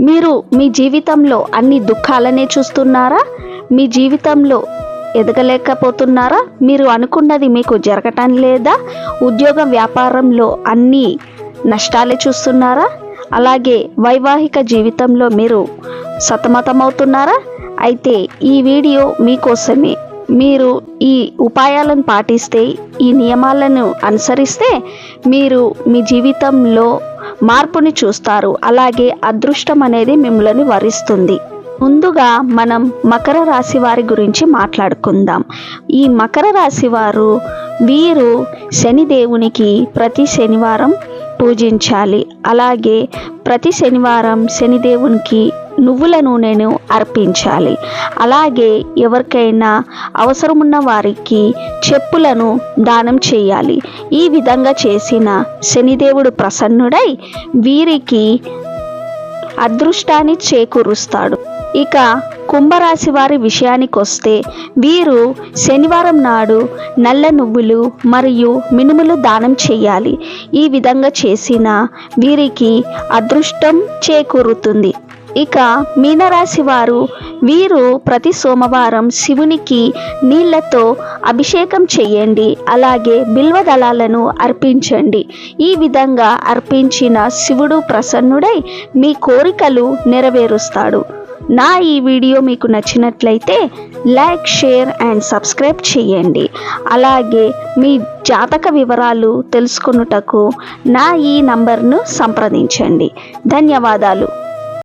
మీరు మీ జీవితంలో అన్ని దుఃఖాలనే చూస్తున్నారా? మీ జీవితంలో ఎదగలేకపోతున్నారా? మీరు అనుకున్నది మీకు జరగటం లేదా? ఉద్యోగ వ్యాపారంలో అన్ని నష్టాలే చూస్తున్నారా? అలాగే వైవాహిక జీవితంలో మీరు సతమతమవుతున్నారా? అయితే ఈ వీడియో మీకోసమే. మీరు ఈ ఉపాయాలను పాటిస్తే ఈ నియమాలను అనుసరిస్తే మీరు మీ జీవితంలో మార్పుని చూస్తారు. అలాగే అదృష్టం అనేది మిమ్మల్ని వరిస్తుంది. ముందుగా మనం మకర రాశి వారి గురించి మాట్లాడుకుందాం. ఈ మకర రాశి వారు వీరు శనిదేవునికి ప్రతి శనివారం పూజించాలి. అలాగే ప్రతి శనివారం శనిదేవునికి నువ్వుల నూనెను అర్పించాలి. అలాగే ఎవరికైనా అవసరమున్న వారికి చెప్పులను దానం చేయాలి. ఈ విధంగా చేసిన శనిదేవుడు ప్రసన్నుడై వీరికి అదృష్టాన్ని చేకూరుస్తాడు. ఇక కుంభరాశి వారి విషయానికి వస్తే వీరు శనివారం నాడు నల్ల నువ్వులు మరియు మినుములు దానం చేయాలి. ఈ విధంగా చేసిన వీరికి అదృష్టం చేకూరుతుంది. ఇక మీనరాశి వారు వీరు ప్రతి సోమవారం శివునికి నీళ్ళతో అభిషేకం చేయండి. అలాగే బిల్వ దళాలను అర్పించండి. ఈ విధంగా అర్పించిన శివుడు ప్రసన్నుడై మీ కోరికలు నెరవేరుస్తాడు. నా ఈ వీడియో మీకు నచ్చినట్లయితే లైక్ షేర్ అండ్ సబ్స్క్రైబ్ చేయండి. అలాగే మీ జాతక వివరాలు తెలుసుకొనుటకు నా ఈ నంబర్ను సంప్రదించండి. ధన్యవాదాలు.